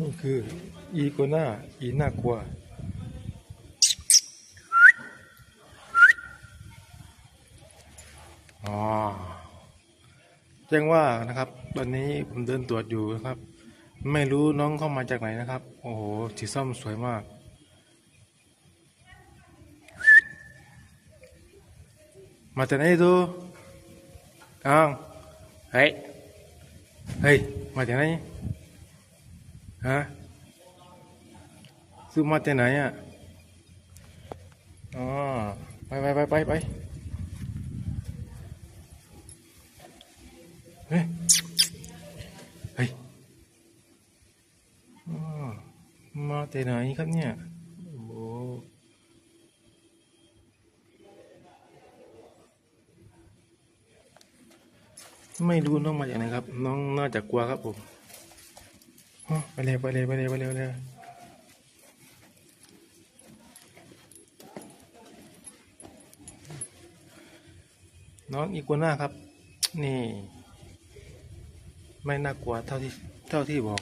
นี่คืออีโกน่าอีน่ากลัวอ๋อแจ้งว่านะครับ ตอนนี้ผมเดินตรวจอยู่นะครับ ไม่รู้น้องเข้ามาจากไหนนะครับ โอ้โหสีส้มสวยมาก มาจากไหนดูอ้าวเฮ้ยเฮ้ยมาจากไหน ฮะซื้อมาจากไหนอะอ๋อไปไปไปไปไปเฮ้ยเฮ้ยอ๋อมาจากไหนครับเนี่ยโอ้ไม่รู้น้องมาจากไหนครับ น้องน่าจะกลัวครับผม ไปเลยไปเลยไปเลยไปเลยไปเลยน้องอีกัวน่าครับ นี่ ไม่น่ากลัวเท่าที่เท่าที่บอก